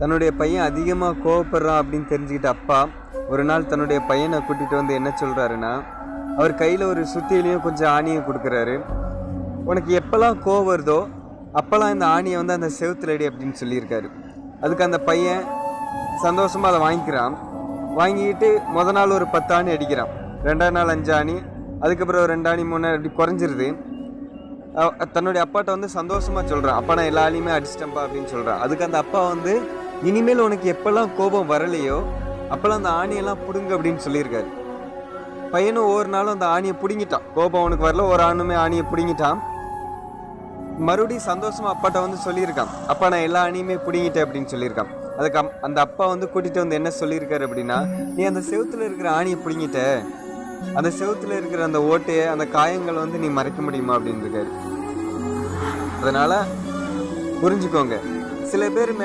தன்னுடைய பையன் அதிகமாக கோவப்படுறான் அப்படின்னு தெரிஞ்சுக்கிட்ட அப்பா ஒரு நாள் தன்னுடைய பையனை கூட்டிகிட்டு வந்து என்ன சொல்கிறாருன்னா அவர் கையில் ஒரு சுத்தியிலையும் கொஞ்சம் ஆணியை கொடுக்குறாரு. உனக்கு எப்போல்லாம் கோவம் வருதோ அப்போல்லாம் இந்த ஆணியை வந்து அந்த செவுத்துல அடி அப்படின்னு சொல்லியிருக்காரு. அதுக்கு அந்த பையன் சந்தோஷமாக அதை வாங்கிக்கிறான். வாங்கிக்கிட்டு முத நாள் ஒரு பத்து ஆணி அடிக்கிறான். ரெண்டாம் நாள் அஞ்சு ஆணி அதுக்கப்புறம் ரெண்டு ஆணி மூணு அப்படி குறைஞ்சிருது. தன்னுடைய அப்பாட்ட வந்து சந்தோஷமாக சொல்கிறான் அப்பா நான் எல்லா ஆளையுமே அடிச்சிட்டேன்ப்பா அப்படின்னு சொல்கிறான் அதுக்கு அந்த அப்பா வந்து இனிமேல் உனக்கு எப்பெல்லாம் கோபம் வரலையோ அப்பெல்லாம் அந்த ஆணியெல்லாம் பிடுங்க அப்படின்னு சொல்லியிருக்காரு. பையனும் ஒவ்வொரு நாளும் அந்த ஆணியை பிடுங்கிட்டான். கோபம் அவனுக்கு வரல ஒரு ஆணுமே ஆணியை பிடுங்கிட்டான். மறுபடியும் சந்தோஷமா அப்பாட்ட வந்து சொல்லியிருக்கான். அப்பா நான் எல்லா ஆணியுமே பிடுங்கிட்டேன் அப்படின்னு சொல்லியிருக்கான். அதுக்கு அந்த அப்பா வந்து கூட்டிட்டு வந்து என்ன சொல்லியிருக்காரு அப்படின்னா நீ அந்த செவுத்தில் இருக்கிற ஆணியை பிடுங்கிட்ட. அந்த செவுத்தில் இருக்கிற அந்த ஓட்டையை அந்த காயங்களை வந்து நீ மறைக்க முடியுமா? அப்படின்னு இருக்காரு. அதனால புரிஞ்சுக்கோங்க. சில பேர் மேல